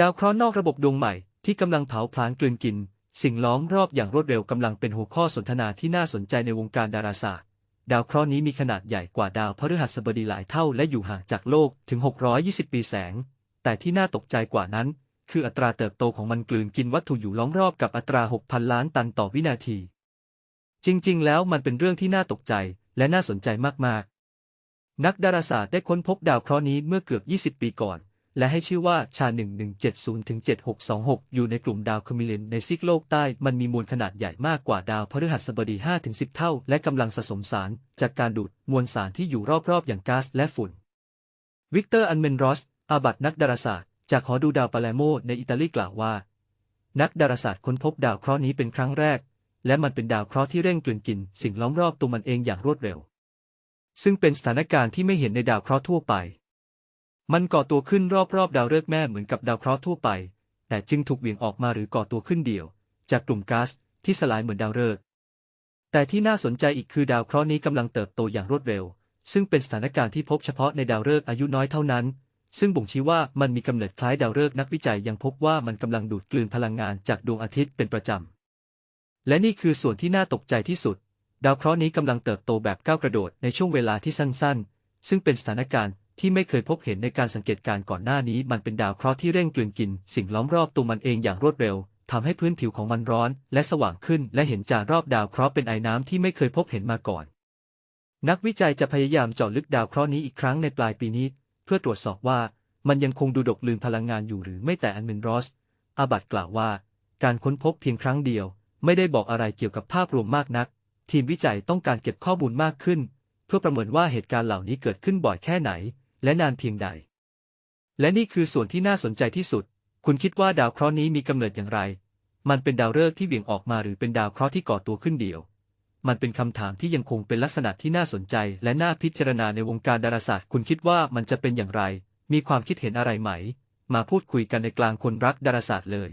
ดาวเคราะห์นอกระบบดวงใหม่ที่กำลังเผาผลาญกลืนกิน สิ่งล้อมรอบอย่างรวดเร็วกำลังเป็นหัวข้อสนทนาที่น่าสนใจในวงการดาราศาสตร์ ดาวเคราะห์นี้มีขนาดใหญ่กว่าดาวพฤหัสบดีหลายเท่าและอยู่ห่างจากโลกถึง 620 ปีแสง แต่ที่น่าตกใจกว่านั้น คืออัตราเติบโตของมันกลืนกินวัตถุอยู่ล้อมรอบกับอัตรา 6,000 ล้านตันต่อวินาที จริง ๆ แล้วมันเป็นเรื่องที่น่าตกใจและน่าสนใจมากๆ นักดาราศาสตร์ได้ค้นพบดาวเคราะห์นี้เมื่อเกือบ 20 ปีก่อน และให้ชื่อว่าชา 1170-7626 อยู่ในกลุ่มดาวคามิเลนในซีกโลกใต้ มันมีมวลขนาดใหญ่มากกว่าดาวพฤหัสบดี 5-10 เท่า และกำลังสะสมสาร จากการดูดมวลสารที่อยู่รอบๆ อย่างก๊าซและฝุ่น วิกเตอร์อันเมนรอส อาบัตนักดาราศาสตร์ จากหอดูดาวปาเลโมในอิตาลีกล่าวว่า นักดาราศาสตร์ค้นพบดาวเคราะห์นี้เป็นครั้งแรก และมันเป็นดาวเคราะห์ที่เร่งกลืนกิน สิ่งล้อมรอบตัวมันเองอย่างรวดเร็ว ซึ่งเป็นสถานการณ์ที่ไม่เห็นในดาวเคราะห์ทั่วไป มันก่อตัวขึ้นรอบๆ ดาวฤกษ์แม่เหมือนกับดาวเคราะห์ทั่วไป แต่จึงถูกเหวี่ยงออกมาหรือก่อตัวขึ้นเดี่ยว จากกลุ่มก๊าซที่สลายเหมือนดาวฤกษ์แต่ที่น่าสนใจอีกคือดาวเคราะห์นี้กำลังเติบโตอย่างรวดเร็ว ซึ่งเป็นสถานการณ์ที่พบเฉพาะในดาวฤกษ์อายุน้อยเท่านั้น ซึ่งบ่งชี้ว่ามันมีกำเนิดคล้ายดาวฤกษ์นักวิจัยยังพบว่ามันกำลังดูดกลืนพลังงานจากดวงอาทิตย์เป็นประจำ และนี่คือส่วนที่น่าตกใจที่สุด ดาวเคราะห์นี้กำลังเติบโตแบบก้าวกระโดดในช่วงเวลาที่สั้น ๆ ซึ่งเป็นสถานการณ์ ที่ไม่เคยพบเห็นในการสังเกตการณ์ก่อนหน้านี้มันเป็นดาวเคราะห์ที่เร่งกลืนกิน สิ่งล้อมรอบตัวมันเองอย่างรวดเร็วทำให้พื้นผิวของมันร้อน และสว่างขึ้น และเห็นจากรอบดาวเคราะห์เป็นไอน้ำที่ไม่เคยพบเห็นมาก่อน นักวิจัยจะพยายามเจาะลึกดาวเคราะห์นี้อีกครั้งในปลายปีนี้ เพื่อตรวจสอบว่ามันยังคงดูดกลืนพลังงานอยู่หรือไม่แต่อันเมนรอส อาบัตกล่าวว่า การค้นพบเพียงครั้งเดียว ไม่ได้บอกอะไรเกี่ยวกับภาพรวมมากนัก ทีมวิจัยต้องการเก็บข้อมูลมากขึ้น เพื่อประเมินว่าเหตุการณ์เหล่านี้เกิดขึ้นบ่อยแค่ไหน และนานเพียงใด และนี่คือส่วนที่น่าสนใจที่สุด คุณคิดว่าดาวเคราะห์นี้มีกำเนิดอย่างไร มันเป็นดาวฤกษ์ที่เบี่ยงออกมาหรือเป็นดาวเคราะห์ที่ก่อตัวขึ้นเดี่ยว มันเป็นคำถามที่ยังคงเป็นลักษณะที่น่าสนใจ และน่าพิจารณาในวงการดาราศาสตร์ คุณคิดว่ามันจะเป็นอย่างไร มีความคิดเห็นอะไรไหม มาพูดคุยกันในกลางคนรักดาราศาสตร์เลย